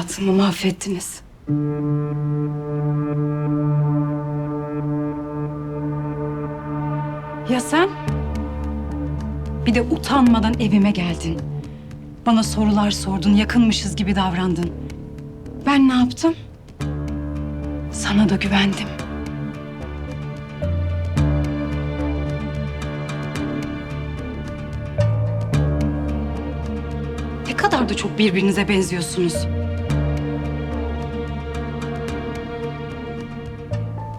Hayatımı mahvettiniz. Ya sen? Bir de utanmadan evime geldin. Bana sorular sordun, yakınmışız gibi davrandın. Ben ne yaptım? Sana da güvendim. Ne kadar da çok birbirinize benziyorsunuz.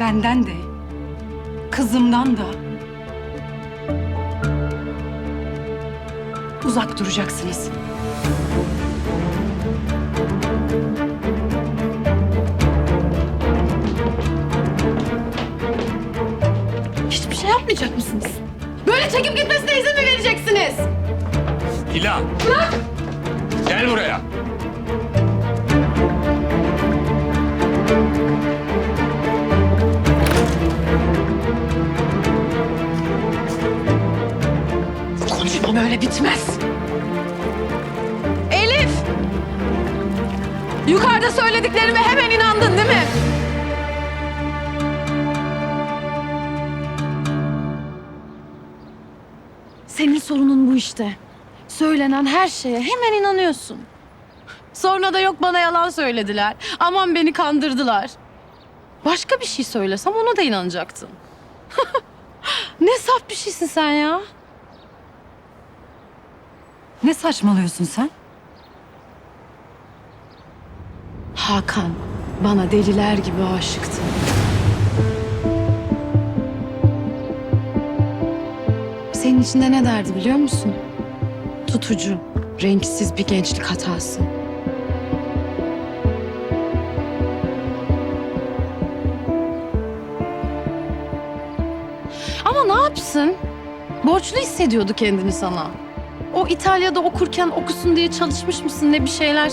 Benden de, kızımdan da uzak duracaksınız. Hiçbir şey yapmayacak mısınız? Böyle çekip gitmesine izin mi vereceksiniz? Dila. Gel buraya. Bitmez. Elif! Yukarıda söylediklerime hemen inandın değil mi? Senin sorunun bu işte. Söylenen her şeye hemen inanıyorsun. Sonra da yok bana yalan söylediler. Aman beni kandırdılar. Başka bir şey söylesem ona da inanacaktın. ne saf bir şeysin sen ya. Saçmalıyorsun sen? Hakan bana deliler gibi aşıktı. Senin içinde ne derdi biliyor musun? Tutucu, renksiz bir gençlik hatası. Ama ne yapsın? Borçlu hissediyordu kendini sana. O İtalya'da okurken okusun diye çalışmış mısın ne bir şeyler?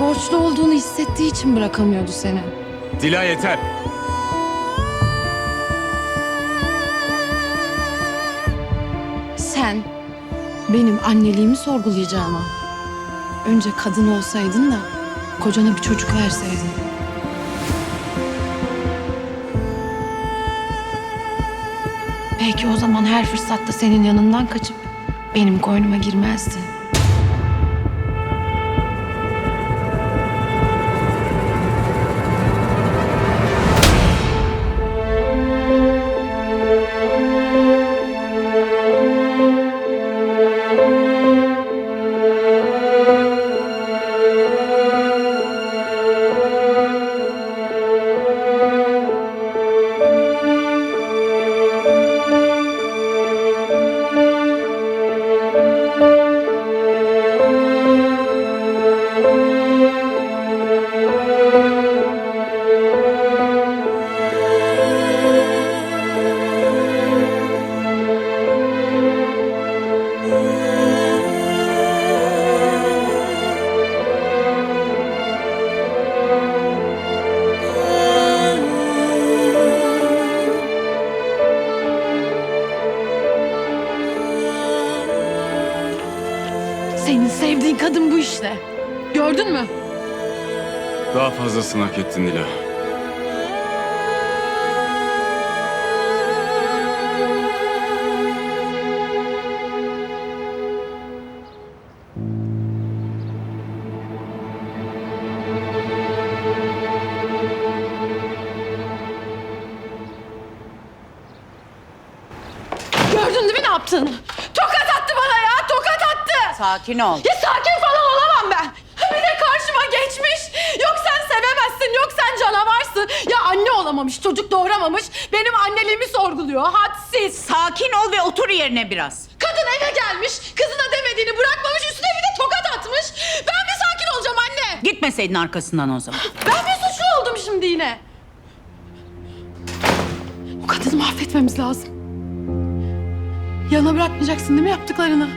Borçlu olduğunu hissettiği için bırakamıyordu seni. Dila yeter. Sen benim anneliğimi sorgulayacağıma önce kadın olsaydın da kocana bir çocuk verseydin. Belki o zaman her fırsatta senin yanından kaçıp benim koynuma girmezdi. İşte. Gördün mü? Daha fazlasını hak ettin Dila. Gördün değil mi ne yaptığını? Tokat attı bana ya, tokat attı. Sakin ol. Ya sakin falan olamam ben. Bir de karşıma geçmiş. Yok sen sevemezsin, yok sen canavarsın. Ya anne olamamış, çocuk doğuramamış. Benim anneliğimi sorguluyor, hadsiz. Sakin ol ve otur yerine biraz. Kadın eve gelmiş, kızına demediğini bırakmamış, üstüne bir de tokat atmış. Ben mi sakin olacağım anne? Gitmeseydin arkasından o zaman. Ben mi suçlu oldum şimdi yine? O kadını mahvetmemiz lazım. Yana bırakmayacaksın değil mi yaptıklarını?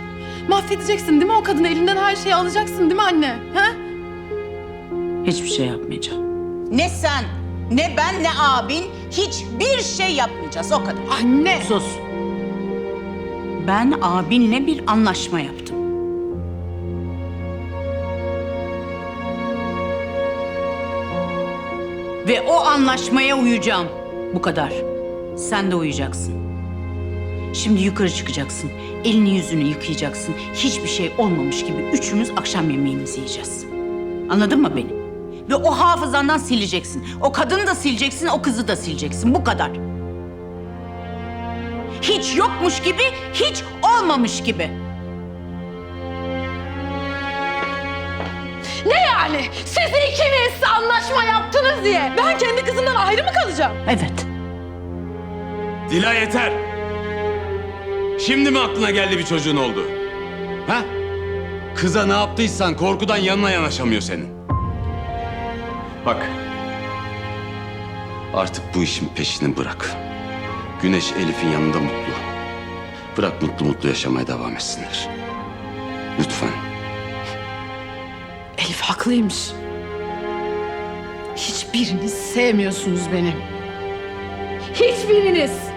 Mahvedeceksin değil mi o kadını? Elinden her şeyi alacaksın değil mi anne? Ha? Hiçbir şey yapmayacağım. Ne sen ne ben ne abin hiçbir şey yapmayacağız o kadar. Anne! Sus. Ben abinle bir anlaşma yaptım. Ve o anlaşmaya uyacağım. Bu kadar. Sen de uyacaksın. Şimdi yukarı çıkacaksın. Elini yüzünü yıkayacaksın. Hiçbir şey olmamış gibi üçümüz akşam yemeğimizi yiyeceğiz. Anladın mı beni? Ve o hafızandan sileceksin. O kadını da sileceksin, o kızı da sileceksin. Bu kadar. Hiç yokmuş gibi, hiç olmamış gibi. Ne yani? Siz ikiniz anlaşma yaptınız diye. Ben kendi kızımdan ayrı mı kalacağım? Evet. Dila yeter. Şimdi mi aklına geldi bir çocuğun oldu? Ha? Kıza ne yaptıysan korkudan yanına yanaşamıyor senin. Bak. Artık bu işin peşini bırak. Güneş Elif'in yanında mutlu. Bırak mutlu mutlu yaşamaya devam etsinler. Lütfen. Elif haklıymış. Hiçbiriniz sevmiyorsunuz beni. Hiçbiriniz.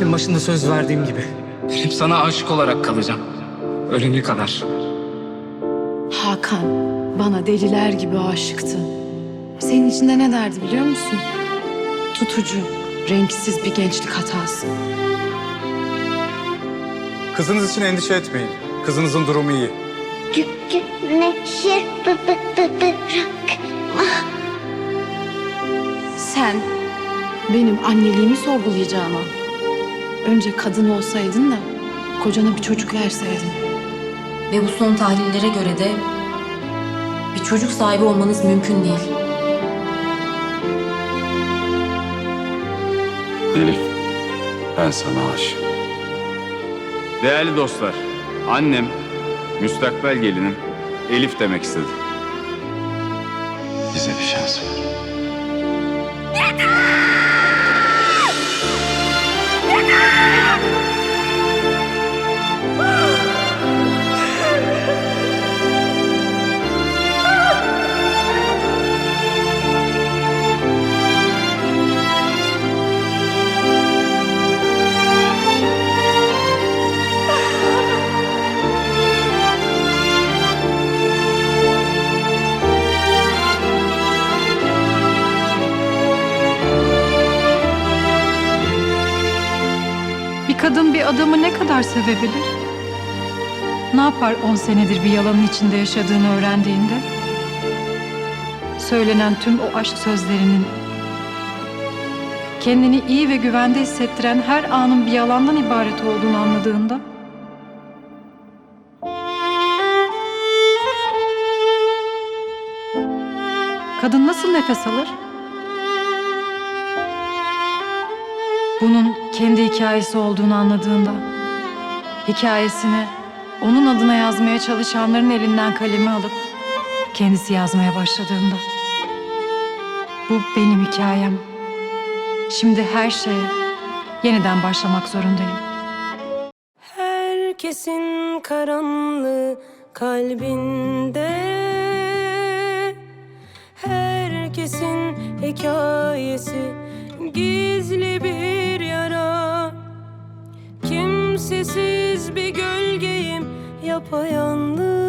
En başında söz verdiğim gibi. Hep sana aşık olarak kalacağım. Ölene kadar. Hakan bana deliler gibi aşıktı. Senin içinde ne derdi biliyor musun? Tutucu, renksiz bir gençlik hatası. Kızınız için endişe etmeyin. Kızınızın durumu iyi. Güneşi. Sen benim anneliğimi sorgulayacağına önce kadın olsaydın da kocana bir çocuk verseydin. Ve bu son tahlillere göre de bir çocuk sahibi olmanız mümkün değil. Elif, ben sana aşığım. Değerli dostlar, annem, müstakbel gelinim Elif demek istedi. Bize bir şans ver. Bir kadın bir adamı ne kadar sevebilir? Ne yapar on senedir bir yalanın içinde yaşadığını öğrendiğinde? Söylenen tüm o aşk sözlerinin kendini iyi ve güvende hissettiren her anın bir yalandan ibaret olduğunu anladığında kadın nasıl nefes alır? Bunun kendi hikayesi olduğunu anladığında, hikayesini onun adına yazmaya çalışanların elinden kalemi alıp kendisi yazmaya başladığında. Bu benim hikayem. Şimdi her şeye yeniden başlamak zorundayım. Herkesin karanlığı kalbinde Herkesin hikayesi gizli yapayalnız